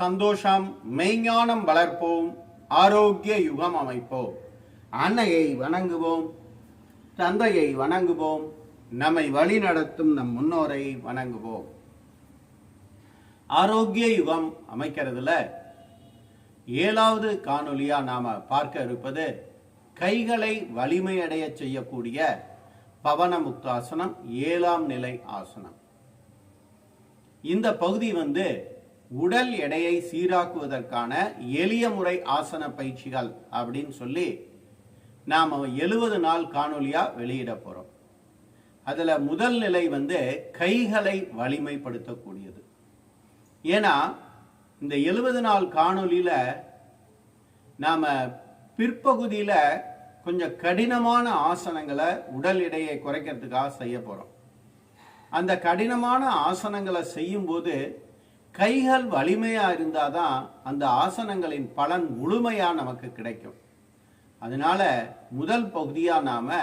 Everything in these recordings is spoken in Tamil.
சந்தோஷம் மெய்ஞானம் வளர்ப்போம் ஆரோக்கிய யுகம் அமைப்போம். அன்னையை வணங்குவோம் தந்தையை வணங்குவோம் நம்மை வழிநடத்தும் நம் முன்னோரை வணங்குவோம். ஆரோக்கிய யுகம் அமைக்கிறதுல ஏழாவது காணொலியா நாம பார்க்க இருப்பது கைகளை வலிமையடைய செய்யக்கூடிய பவன முக்தாசனம் ஏழாம் நிலை ஆசனம். இந்த பகுதி வந்து உடல் எடையை சீராக்குவதற்கான எளிய முறை ஆசன பயிற்சிகள் அப்படின்னு சொல்லி நாம் எழுபது நாள் காணொலியாக வெளியிட போகிறோம் அதில் முதல் நிலை வந்து கைகளை வலிமைப்படுத்தக்கூடியது. ஏன்னா இந்த எழுபது நாள் காணொலியில் நாம் பிற்பகுதியில் கொஞ்சம் கடினமான ஆசனங்களை உடல் எடையை குறைக்கிறதுக்காக செய்ய போகிறோம் அந்த கடினமான ஆசனங்களை செய்யும்போது கைகள் வலிமையா இருந்தாதான் அந்த ஆசனங்களின் பலன் முழுமையா நமக்கு கிடைக்கும். அதனால முதல் பகுதியா நாம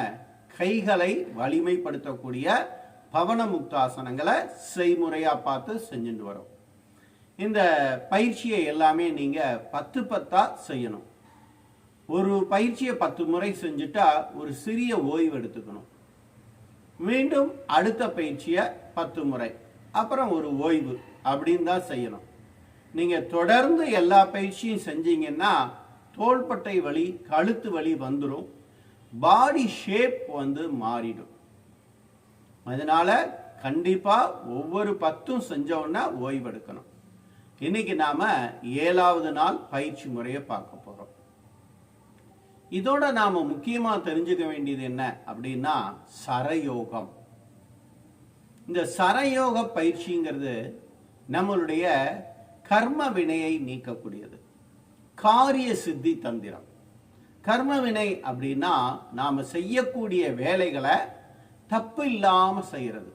கைகளை வலிமைப்படுத்தக்கூடிய பவன முக்தாசனங்களை செய்முறையா பார்த்து செஞ்சுட்டு வரோம். இந்த பயிற்சியை எல்லாமே நீங்க பத்து பத்தா செய்யணும். ஒரு பயிற்சியை பத்து முறை செஞ்சுட்டா ஒரு சிறிய ஓய்வு எடுத்துக்கணும். மீண்டும் அடுத்த பயிற்சியை பத்து முறை. அப்புறம் ஒரு ஓய்வு. அப்படின்னு தான் செய்யணும். நீங்கள் தொடர்ந்து எல்லா பயிற்சியும் செஞ்சீங்கன்னா தோள்பட்டை வலி கழுத்து வலி வந்துடும் பாடி ஷேப் வந்து மாறிடும். அதனால கண்டிப்பாக ஒவ்வொரு பத்தும் செஞ்சோன்னா ஓய்வெடுக்கணும். இன்னைக்கு நாம ஏழாவது நாள் பயிற்சி முறையை பார்க்க போகிறோம் இதோட நாம முக்கியமாக தெரிஞ்சுக்க வேண்டியது என்ன அப்படின்னா சரயோகம். இந்த சரயோக பயிற்சிங்கிறது நம்மளுடைய கர்ம வினையை நீக்கக்கூடியது. காரிய சித்தி தந்திரம். கர்ம வினை அப்படின்னா நாம செய்யக்கூடிய வேலைகளை தப்பு இல்லாம செய்யறது.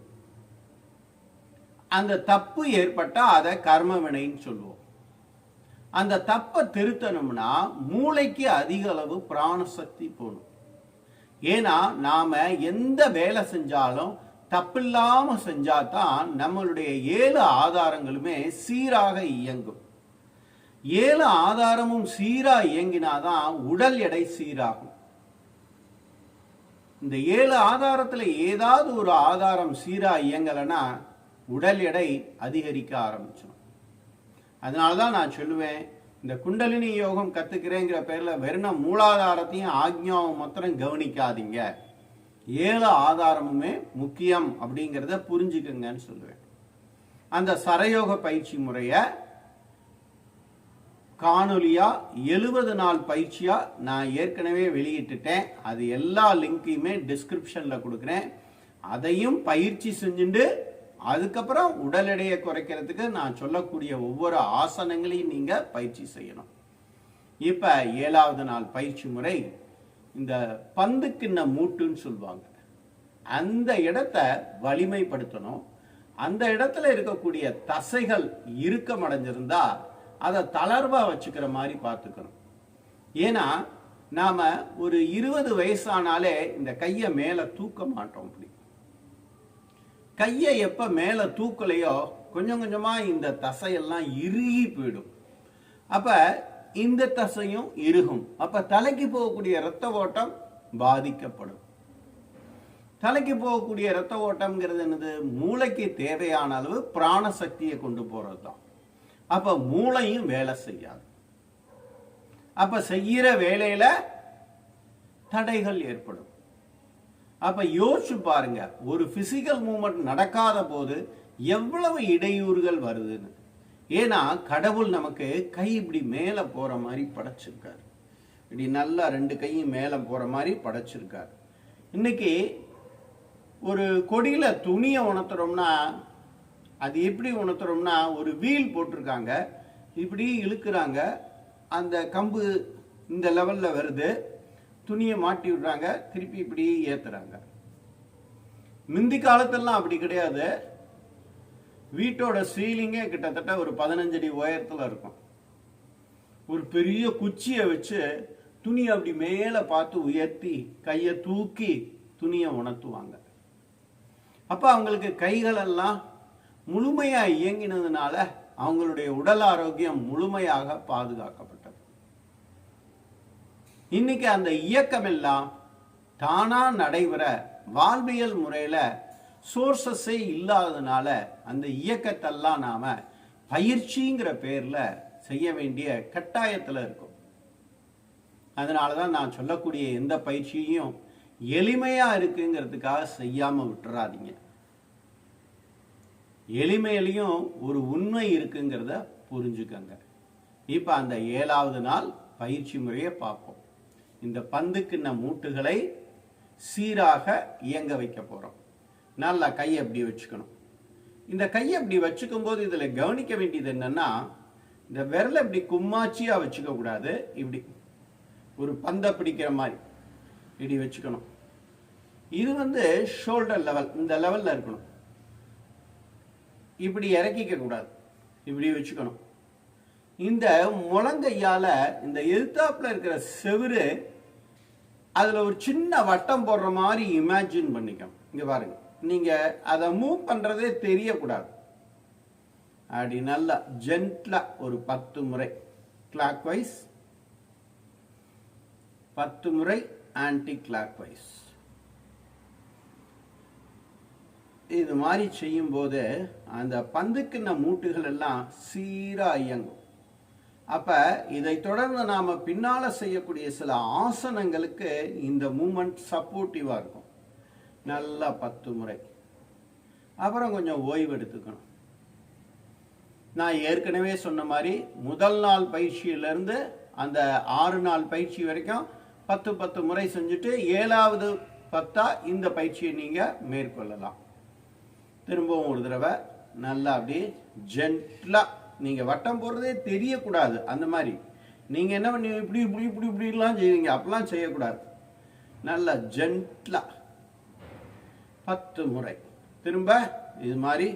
அந்த தப்பு ஏற்பட்டா அதை கர்ம வினைன்னு சொல்லுவோம். அந்த தப்பை திருத்தணும்னா மூளைக்கு அதிக அளவு பிராணசக்தி போகணும். ஏன்னா நாம எந்த வேலை செஞ்சாலும் தப்பில்லாம செஞ்சாதான் நம்மளுடைய ஏழு ஆதாரங்களுமே சீராக இயங்கும். ஏழு ஆதாரமும் சீரா இயங்கினாதான் உடல் எடை சீராகும். இந்த ஏழு ஆதாரத்துல ஏதாவது ஒரு ஆதாரம் சீரா இயங்கலைன்னா உடல் எடை அதிகரிக்க ஆரம்பிச்சிடும் அதனால தான் நான் சொல்லுவேன் இந்த குண்டலினி யோகம் கத்துக்கிறேங்கிற பேர்ல வெறும் மூலாதாரத்தையும் ஆக்ஞாவும் மாத்திரம் கவனிக்காதீங்க. ஏழு ஆதாரமுமே முக்கியம் அப்படிங்கிறத புரிஞ்சுக்கங்கன்னு சொல்லுவேன். அந்த சரயோக பயிற்சி முறைய காணொலியா எழுபது நாள் பயிற்சியா நான் ஏற்கனவே வெளியிட்டுட்டேன். அது எல்லா லிங்கையுமே டிஸ்கிரிப்ஷன்ல கொடுக்குறேன். அதையும் பயிற்சி செஞ்சுட்டு அதுக்கப்புறம் உடல் எடையை குறைக்கிறதுக்கு நான் சொல்லக்கூடிய ஒவ்வொரு ஆசனங்களையும் நீங்க பயிற்சி செய்யணும். இப்ப ஏழாவது நாள் பயிற்சி முறை இந்த பந்து கிண்ண மூட்டுன்னு சொல்லுவாங்க. அந்த இடத்த வலிமைப்படுத்தணும். அந்த இடத்துல இருக்கக்கூடிய தசைகள் இறுக்கம் அடைஞ்சிருந்தா அதை தளர்வா வச்சுக்கிற மாதிரி பார்த்துக்கணும். ஏன்னா நாம ஒரு இருபது வயசானாலே இந்த கையை மேல தூக்க மாட்டோம் அப்படி. கையை எப்ப மேல தூக்கலையோ கொஞ்சம் கொஞ்சமா இந்த தசையெல்லாம் இறுகி போயிடும். அப்ப இந்த தசையும் இருகும் அப்ப தலைக்கு போகக்கூடிய இரத்த ஓட்டம் பாதிக்கப்படும். தலைக்கு போகக்கூடிய இரத்த ஓட்டம்ங்கிறது என்னது? மூளைக்கு தேவையான அளவு பிராண சக்தியை கொண்டு போறது தான் அப்ப மூளையும் வேலை செய்யாது. அப்ப செய்யற வேலையில தடைகள் ஏற்படும். அப்ப யோசிச்சு பாருங்க ஒரு பிசிக்கல் மூமெண்ட் நடக்காத போது எவ்வளவு இடையூறுகள் வருதுன்னு. ஏன்னா கடவுள் நமக்கு கை இப்படி மேலே போகிற மாதிரி படைச்சிருக்கார். இப்படி நல்லா ரெண்டு கையும் மேலே போகிற மாதிரி படைச்சிருக்கார். இன்னைக்கு ஒரு கொடியில் துணியை உணர்த்துறோம்னா அது எப்படி உணர்த்துறோம்னா ஒரு வீல் போட்டிருக்காங்க. இப்படி இழுக்கிறாங்க. அந்த கம்பு இந்த லெவலில் வருது. துணியை மாட்டி விடுறாங்க. திருப்பி இப்படி ஏற்றுறாங்க முந்தி காலத்திலலாம் அப்படி கிடையாது. வீட்டோட சீலிங்கே கிட்டத்தட்ட ஒரு பதினஞ்சு அடி உயரத்துல இருக்கும். ஒரு பெரிய குச்சியை வச்சு துணி அப்படி மேலே பார்த்து உயர்த்தி கையை தூக்கி துணியை உணர்த்துவாங்க. அப்போ அவங்களுக்கு கைகளெல்லாம் முழுமையாக முழுமையா இயங்கினதுனால அவங்களுடைய உடல் ஆரோக்கியம் முழுமையாக பாதுகாக்கப்பட்டது. இன்னைக்கு அந்த இயக்கம் எல்லாம் தானா நடைபெற வாழ்வியல் முறையில் சோர்சஸே இல்லாததுனால அந்த இயக்கத்தெல்லாம் நாம பயிற்சிங்கிற பேரில் செய்ய வேண்டிய கட்டாயத்தில் இருக்கும். அதனால தான் நான் சொல்லக்கூடிய எந்த பயிற்சியையும் எளிமையாக இருக்குங்கிறதுக்காக செய்யாமல் விட்டுறாதீங்க. எளிமையிலையும் ஒரு உண்மை இருக்குங்கிறத புரிஞ்சுக்கங்க. இப்போ அந்த ஏழாவது நாள் பயிற்சி முறையை பார்ப்போம். இந்த பந்துக்குன்ன மூட்டுகளை சீராக இயங்க வைக்க போகிறோம் நல்லா கையை அப்படி வச்சுக்கணும். இந்த கையை அப்படி வச்சுக்கும் போது இதுல கவனிக்க வேண்டியது என்னன்னா இந்த விரலை இப்படி கும்மாச்சியாக வச்சுக்க கூடாது. இப்படி ஒரு பந்தை பிடிக்கிற மாதிரி இப்படி வச்சுக்கணும். இது வந்து ஷோல்டர் லெவல் இந்த லெவல்ல இருக்கணும். இப்படி இறக்கிக்க கூடாது. இப்படி வச்சுக்கணும். இந்த முழங்கையால் இந்த எதிர்த்தாப்புல இருக்கிற செவுரு அதுல ஒரு சின்ன வட்டம் போடுற மாதிரி இமேஜின் பண்ணிக்கணும். இங்க பாருங்க. நீங்க அதை மூவ் பண்றதே தெரியக்கூடாது. அப்படி நல்லா ஜென்ட்லா ஒரு பத்து முறை கிளாக் வைஸ் பத்து முறை ஆன்டி கிளாக் வைஸ் இது மாதிரி செய்யும் போது அந்த பந்துக்குன்ன மூட்டுகள் எல்லாம் சீரா இயங்கும். அப்ப இதை தொடர்ந்து நாம பின்னால செய்யக்கூடிய சில ஆசனங்களுக்கு இந்த மூமெண்ட் சப்போர்ட்டிவா இருக்கும். நல்லா பத்து முறை. அப்புறம் கொஞ்சம் ஓய்வு எடுத்துக்கணும். நான் ஏற்கனவே சொன்ன மாதிரி முதல் நாள் பயிற்சியிலிருந்து அந்த ஆறு நாள் பயிற்சி வரைக்கும் பத்து பத்து முறை செஞ்சுட்டு ஏழாவது பத்தா இந்த பயிற்சியை நீங்கள் மேற்கொள்ளலாம். திரும்பவும் ஒரு தடவை நல்லா அப்படியே ஜென்ட்லாக நீங்கள் வட்டம் போடுறதே தெரியக்கூடாது. அந்த மாதிரி. நீங்கள் என்ன பண்ணி இப்படி இப்படி இப்படி இப்படிலாம் செய்வீங்க. அப்படிலாம் செய்யக்கூடாது. நல்லா ஜென்ட்லாக பத்து முறை. திரும்ப இது மாதிரி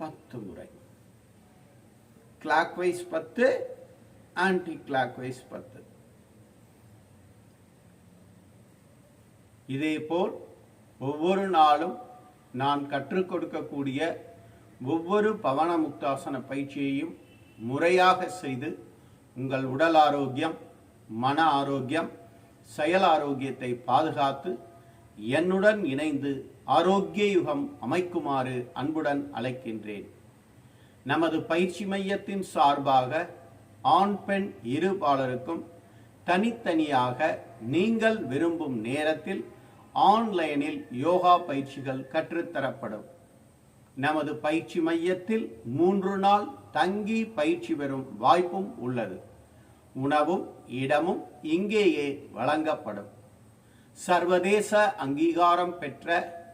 பத்து முறை. கிளாக் வைஸ் பத்து ஆன்டி கிளாக் வைஸ் பத்து. இதேபோல் ஒவ்வொரு நாளும் நான் கற்றுக் கொடுக்கக்கூடிய ஒவ்வொரு பவன முக்தாசன பயிற்சியையும் முறையாக செய்து உங்கள் உடல் ஆரோக்கியம் மன ஆரோக்கியம் செயல் ஆரோக்கியத்தை பாதுகாத்து என்னுடன் இணைந்து ஆரோக்கிய யுகம் அமைக்குமாறு அன்புடன் அழைக்கின்றேன். நமது பயிற்சி மையத்தின் சார்பாக ஆண் பெண் இருபாலருக்கும் தனித்தனியாக நீங்கள் விரும்பும் நேரத்தில் ஆன்லைனில் யோகா பயிற்சிகள் கற்றுத்தரப்படும். நமது பயிற்சி மையத்தில் மூன்று நாள் தங்கி பயிற்சி பெறும் வாய்ப்பும் உள்ளது. உணவும் இடமும் இங்கேயே வழங்கப்படும். சர்வதேச அங்கீகாரம் பெற்ற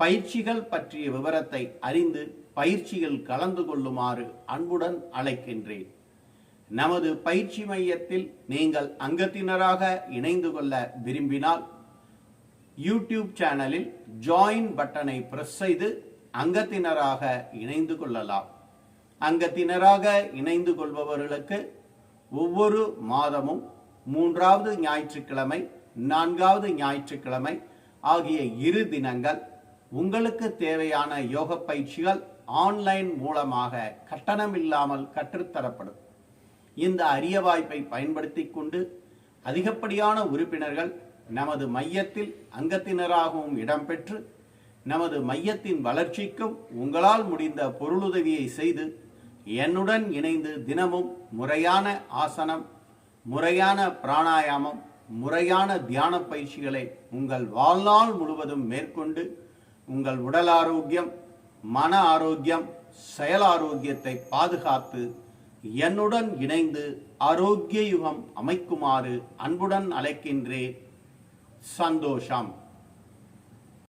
பயிற்சிகள் பற்றிய விவரத்தை அறிந்து பயிற்சியில் கலந்து கொள்ளுமாறு அன்புடன் அழைக்கின்றேன். நமது பயிற்சி மையத்தில் நீங்கள் அங்கத்தினராக இணைந்து கொள்ள விரும்பினால் யூடியூப் சேனலில் ஜாயின் பட்டனை பிரஸ் செய்து அங்கத்தினராக இணைந்து கொள்ளலாம். அங்கத்தினராக இணைந்து கொள்பவர்களுக்கு ஒவ்வொரு மாதமும் மூன்றாவது ஞாயிற்றுக்கிழமை நான்காவது ஞாயிற்றுக்கிழமை ஆகிய இரு தினங்கள் உங்களுக்கு தேவையான யோக பயிற்சிகள் ஆன்லைன் மூலமாக கட்டணம் இல்லாமல் கற்றுத்தரப்படும் இந்த அரிய வாய்ப்பை பயன்படுத்தி கொண்டு அதிகப்படியான உறுப்பினர்கள் நமது மையத்தில் அங்கத்தினராகவும் இடம்பெற்று நமது மையத்தின் வளர்ச்சிக்கும் உங்களால் முடிந்த பொருளுதவியை செய்து என்னுடன் இணைந்து தினமும் முறையான ஆசனம் முறையான பிராணாயாமம் முறையான தியான பயிற்சிகளை உங்கள் வாழ்நாள் முழுவதும் மேற்கொண்டு உங்கள் உடல் ஆரோக்கியம் மன ஆரோக்கியம் செயல் ஆரோக்கியத்தை பாதுகாத்து என்னுடன் இணைந்து ஆரோக்கிய யுகம் அமைக்குமாறு அன்புடன் அழைக்கின்றேன் சந்தோஷம்.